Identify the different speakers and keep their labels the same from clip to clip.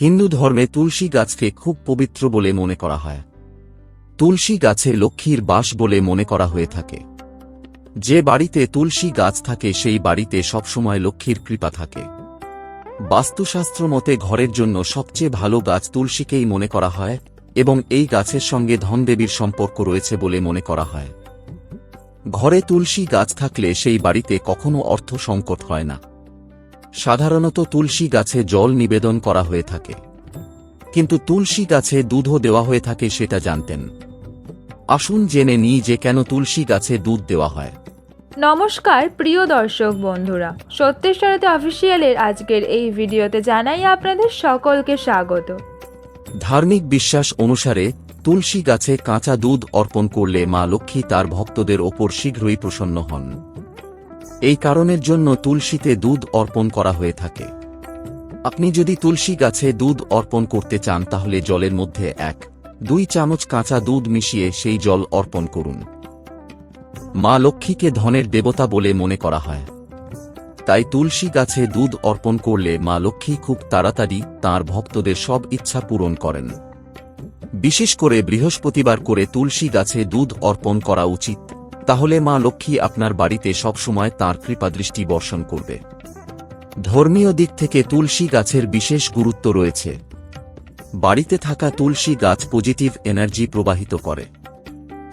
Speaker 1: হিন্দু ধর্মে তুলসী গাছকে খুব পবিত্র বলে মনে করা হয়। তুলসী গাছে লক্ষ্মীর বাস বলে মনে করা হয়ে থাকে। যে বাড়িতে তুলসী গাছ থাকে, সেই বাড়িতে সবসময় লক্ষ্মীর কৃপা থাকে। বাস্তুশাস্ত্র মতে ঘরের জন্য সবচেয়ে ভালো গাছ তুলসীকেই মনে করা হয় এবং এই গাছের সঙ্গে ধনদেবীর সম্পর্ক রয়েছে বলে মনে করা হয়। ঘরে তুলসী গাছ থাকলে সেই বাড়িতে কখনো অর্থ সংকট হয় না। সাধারণত তুলসী গাছে জল নিবেদন করা হয়ে থাকে। কিন্তু তুলসী গাছে দুধও দেওয়া হয়ে থাকে সেটা জানতেন। আসুন জেনে নিই যে কেন তুলসী গাছে দুধ দেওয়া হয়।
Speaker 2: নমস্কার প্রিয় দর্শক বন্ধুরা। সত্যের সারথী অফিসিয়ালের আজকের এই ভিডিওতে জানাই আপনাদের সকলকে স্বাগত।
Speaker 1: ধার্মিক বিশ্বাস অনুসারে তুলসী গাছে কাঁচা দুধ অর্পণ করলে মা লক্ষ্মী তার ভক্তদের ওপর শীঘ্রই প্রসন্ন হন। এই কারণের জন্য তুলসীতে দুধ অর্পণ করা হয়ে থাকে। আপনি যদি তুলসী গাছে দুধ অর্পণ করতে চান তাহলে জলের মধ্যে এক, দুই চামচ কাঁচা দুধ মিশিয়ে সেই জল অর্পণ করুন। মা লক্ষ্মীকে ধনের দেবতা বলে মনে করা হয়। তাই তুলসী গাছে দুধ অর্পণ করলে মা লক্ষ্মী খুব তাড়াতাড়ি তার ভক্তদের সব ইচ্ছা পূরণ করেন। বিশেষ করে বৃহস্পতিবার করে তুলসী গাছে দুধ অর্পণ করা উচিত। তাহলে মা লক্ষ্মী আপনার বাড়িতে সবসময় তাঁর কৃপাদৃষ্টি বর্ষণ করবে। ধর্মীয় দিক থেকে তুলসী গাছের বিশেষ গুরুত্ব রয়েছে। বাড়িতে থাকা তুলসী গাছ পজিটিভ এনার্জি প্রবাহিত করে।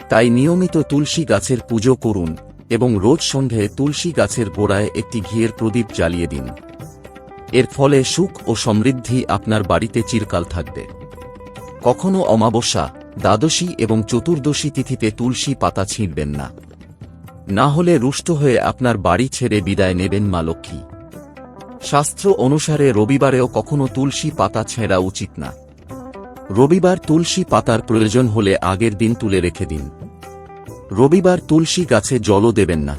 Speaker 1: তাই নিয়মিত তুলসী গাছের পুজো করুন এবং রোজ সন্ধে তুলসী গাছের গোড়ায় একটি ঘিয়ের প্রদীপ জ্বালিয়ে দিন। এর ফলে সুখ ও সমৃদ্ধি আপনার বাড়িতে চিরকাল থাকবে। কখনো অমাবস্যা দ্বাদশী এবং চতুর্দশী তিথিতে তুলসী পাতা ছিঁড়বেন না। না হলে রুষ্ট হয়ে আপনার বাড়ি ছেড়ে বিদায় নেবেন মা লক্ষ্মী। শাস্ত্র অনুসারে রবিবারেও কখনো তুলসী পাতা ছেঁড়া উচিত না। রবিবার তুলসী পাতার প্রয়োজন হলে আগের দিন তুলে রেখে দিন। রবিবার তুলসী গাছে জলও দেবেন না।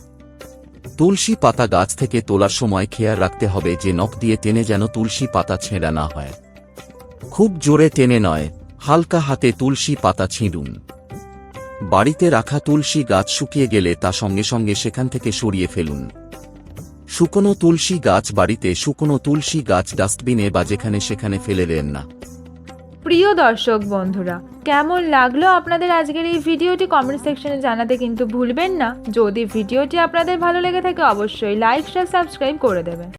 Speaker 1: তুলসী পাতা গাছ থেকে তোলার সময় খেয়াল রাখতে হবে যে নখ দিয়ে টেনে যেন তুলসী পাতা ছেঁড়া না হয়। খুব জোরে টেনে নয় হালকা হাতে তুলসী পাতা ছিঁড়ুন। বাড়িতে রাখা তুলসী গাছ শুকিয়ে গেলে তা সঙ্গে সঙ্গে সেখান থেকে সরিয়ে ফেলুন। শুকনো তুলসী গাছ বাড়িতে শুকনো তুলসী গাছ ডাস্টবিনে বা যেখানে সেখানে ফেলে দেন না।
Speaker 2: প্রিয় দর্শক বন্ধুরা, কেমন লাগল আপনাদের আজকের এই ভিডিওটি কমেন্ট সেকশনে জানাতে কিন্তু ভুলবেন না। যদি ভিডিওটি আপনাদের ভালো লেগে থাকে, অবশ্যই লাইক শেয়ার সাবস্ক্রাইব করে দেবেন।